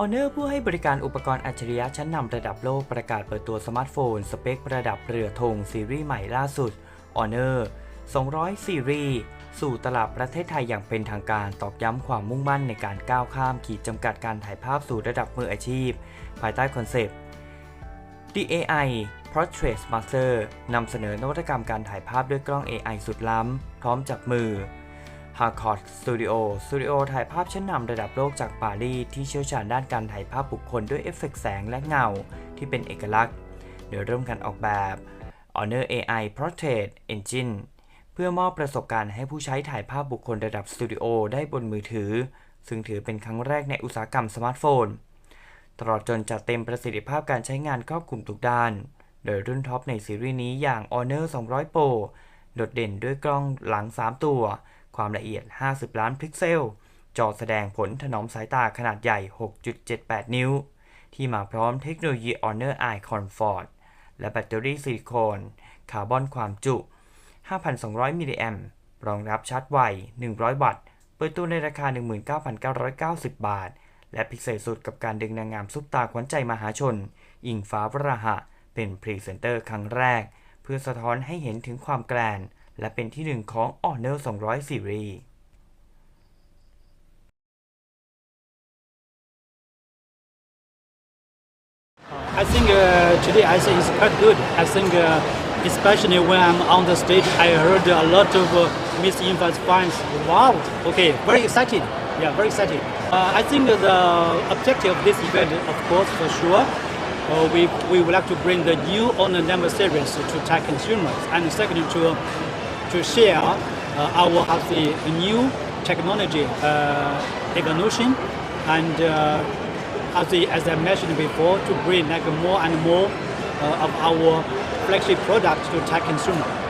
Honor ผู้ให้บริการอุปกรณ์อัจฉริยะชั้นนำระดับโลกประกาศเปิดตัวสมาร์ทโฟน สเปคระดับเรือธงซีรีส์ใหม่ล่าสุด Honor 200 ซีรีส์สู่ตลาดประเทศไทยอย่างเป็นทางการตอกย้ำความมุ่งมั่นในการก้าวข้ามขีดจำกัดการถ่ายภาพสู่ระดับมืออาชีพ ภายใต้คอนเซปต์ DAI Portrait Master นำเสนอนวัตกรรมการถ่ายภาพด้วยกล้อง AI สุดล้ำ พร้อมจับมือ h a r c o t Studio สตูดิโอถ่ายภาพชั้นนำระดับโลกจากปารีสที่เชี่ยวชาญด้านการถ่ายภาพบุคคลด้วยเอฟเฟกต์แสงและเงา ที่เป็นเอกลักษณ์ โดยเริ่มการออกแบบ Honor AI Portrait Engine เพื่อมอบประสบการณ์ให้ผู้ใช้ถ่ายภาพบุคคลระดับสตูดิโอได้บนมือถือ ซึ่งถือเป็นครั้งแรกในอุตสาหกรรมสมาร์ทโฟน ตลอดจนจัดเต็มประสิทธิภาพการใช้งานครอบคลุมทุกด้าน โดยรุ่นท็อปในซีรีส์นี้อย่าง Honor 200 Pro โดดเด่นด้วยกล้องหลัง 3 ตัว ความละเอียด 50 ล้านพิกเซล จอแสดงผลถนอมสายตาขนาดใหญ่ 6.78 นิ้ว ที่มาพร้อมเทคโนโลยี Honor Eye Comfort และแบตเตอรี่ซิลิโคนคาร์บอนความจุ 5,200 มิลลิแอมป์รองรับชาร์จไว 100 วัตต์ เปิดตัวในราคา 19,990 บาท และพิเศษสุดกับการดึงนางงามซุปตาขวัญใจมหาชน อิงฟ้าวราหะ เป็นพรีเซนเตอร์ครั้งแรก เพื่อสะท้อนให้เห็นถึงความแกรน และเป็นที่หนึ่งของ Honor 200 Series I think uh, today I think it's quite good. I think uh, especially when I'm on the stage, I heard a lot of uh, Miss Infant's fans. Wow, okay, very excited. Yeah, very excited. Uh, I think the objective of this event, of course, for sure, uh, we, we would like to bring the new Honor Number series to Thai consumers, and secondly, to to share uh, our to new technology uh, evolution and uh, as, the, as I mentioned before, to bring like more and more uh, of our flagship products to Thai consumer.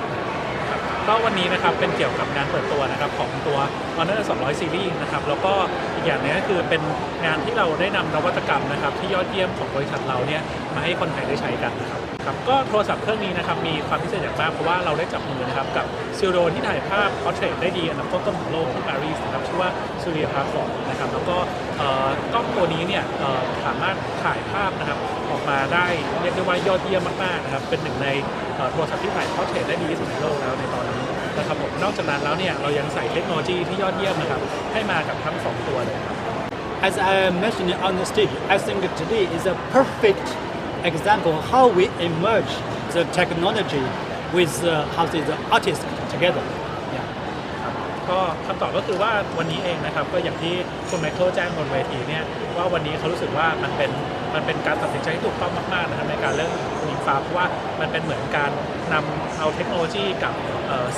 ก็วันนี้นะครับเป็นเกี่ยวกับงานเปิดตัวนะครับของตัว Honor 200 Series นะครับแล้วก็อีกอย่างหนึงก็คือเป็นงานที่เราได้นำนวัตกรรมนะครับที่ยอดเยี่ยมของบริษัทเราเนี่ยมาให้คนไทยได้ใช้กันนะครับครับก็โทรศัพท์เครื่องนี้นะครับมีความพิเศษอย่างมากเพราะว่าเราได้จับมือนะครับกับซิลโดนที่ถ่ายภาพ Portrait ได้ดีอันดับต้นๆของโลกที่ปารีสนะครับชื่อว่าซูเรียพาร์คนะครับแล้วก็กล้องตัวนี้เนี่ยสามารถถ่ายภาพนะครับ มาได้เรียกได้ว่ายอดเยี่ยมมากๆนะครับเป็นหนึ่งในเอ่อโทรศัพท์ที่ถ่าย Portrait ได้ดีที่สุดในโลกแล้วในตอนนี้นะครับผมนอกจากนั้นแล้วเนี่ยเรายังใส่เทคโนโลยีที่ยอดเยี่ยมนะครับให้มากับทั้งสองตัวเลยครับ As I mentioned on the stage, I think today is a perfect example how we emerge the technology with uh, how to say the artists together. Yeah. ก็คำตอบก็คือว่าวันนี้เองนะครับก็อย่างที่คุณไมเคิลแจ้งบนเวทีเนี่ยว่าวันนี้เขารู้สึกว่ามันเป็น มันเป็นการตัดสินใจที่ถูกต้องมากๆนะครับในการเลือกอิงฟ้าเพราะว่ามันเป็นเหมือนการนำเอาเทคโนโลยีกับ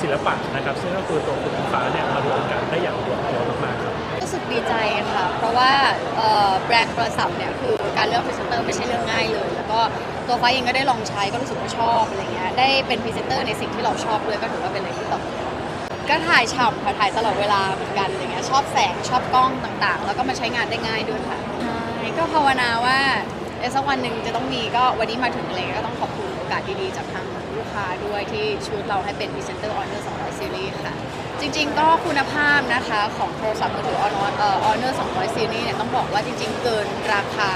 ศิลปะนะครับ ซึ่งก็คือตัวคุณอิงฟ้าเนี่ยมารวมกันได้อย่างลงตัวมากๆครับรู้สึกดีใจค่ะ เพราะว่าแบรนด์โทรศัพท์เนี่ยคือการเลือกพรีเซนเตอร์ไม่ใช่เรื่องง่ายเลย แล้วก็ตัวฟ้าเองก็ได้ลองใช้ก็รู้สึกว่าชอบอะไรเงี้ยได้เป็นพรีเซนเตอร์ในสิ่งที่เราชอบด้วยก็ถือว่าเป็นอะไรที่ตอบโจทย์ก็ถ่ายฉ่ำค่ะถ่ายตลอดเวลาเหมือนกันอะไรเงี้ยชอบแสงชอบกล้องต่างๆ แล้วก็มาใช้งานได้ง่ายด้วยค่ะ ก็ภาวนาว่าเอสักวันหนึ่งจะต้องมีก็วันนี้มาถึงเลยก็ต้องขอบคุณโอกาสดีๆ จากทางลูกค้าด้วยที่ชูดเราให้เป็นพรีเซนเตอร์ออเนอร์200ซีรีส์ค่ะ จริงๆ ก็คุณภาพนะคะของโทรศัพท์มือถือออเนอร์200 Series เนี่ยต้องบอกว่าจริงๆ เกินราคา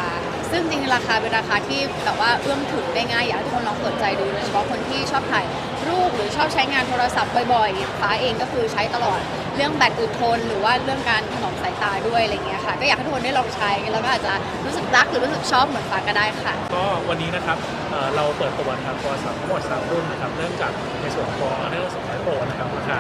ซึ่งจริงๆราคาเป็นราคาที่แบบว่าเอื้อมถึงได้ง่ายอยากให้ทุกคนลองเปิดใจดูโดยเฉพาะคนที่ชอบถ่ายรูปหรือชอบใช้งานโทรศัพท์บ่อยๆฟ้าเองก็คือใช้ตลอดเรื่องแบตอึดทน หรือว่าเรื่องการถนอมสายตาด้วยอะไรเงี้ยค่ะ ก็อยากให้ทุกคนได้ลองใช้แล้วก็อาจจะรู้สึกรักหรือรู้สึกชอบเหมือนฟ้าก็ได้ค่ะ ก็วันนี้นะครับเอ่อเราเปิดตัวนะครับโทรศัพท์ทั้งหมด3รุ่นนะครับเริ่มจากในส่วนของ Honor 200 Pro นะครับราคา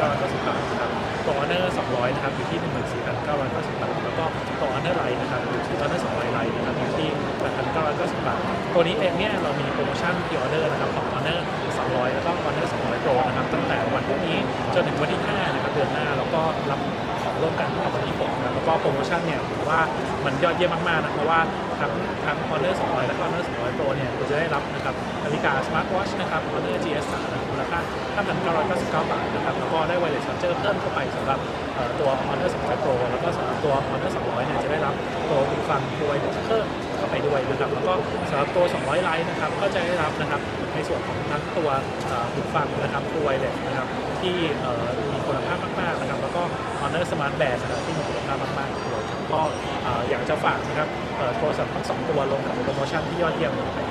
9,990บาทนะครับตัว Honor 200 นะครับอยู่ที่ 14,990บาทแล้วก็ตัว Honor Lite นะครับอยู่ที่ Honor 200 Lite นะครับอยู่ที่ 8,990 บาท ตัวนี้เองเนี่ยเรามีโปรโมชั่นพิออเดอร์นะครับของ Honor 200 แล้วก็ Honor 200 Pro นะครับตั้งแต่วันพรุ่งนี้จนถึงวันที่5นะครับเดือนหน้าแล้วก็รับของร่วมกันตั้งแต่วันที่6นะครับแล้วก็โปรโมชั่นเนี่ยถือว่ามันยอดเยี่ยมมากๆนะเพราะว่าทั้งทั้ง Honor 200 และ Honor 200 Pro เนี่ยคุณจะได้รับนะครับนาฬิกา Smart Watch นะครับ Honor GS3 นะครับมูลค่า5,999 บาทนะครับแล้วก็ได้ Wireless Charger เพิ่มเข้าไปสำหรับเอ่อตัว Honor 200 Pro แล้วก็สำหรับตัว Honor 200เนี่ยจะได้รับตัวหูฟัง Wireless เพิ่มาไปด้วยนะครับแล้วก็สำหรับตัว 200 ไลท์นะครับก็จะได้รับนะครับในส่วนของทั้งตัวหูฟังนะครับตัวไวเลสนะครับที่มีคุณภาพมากๆนะครับแล้วก็ Honor Smart Band นะครับที่มีคุณภาพมากๆเลยครับก็อ่ออยากจะฝากนะครับเอ่อโทรศัพท์ทั้งสองตัวลงกับโปรโมชั่นที่ยอดเยี่ยมเลย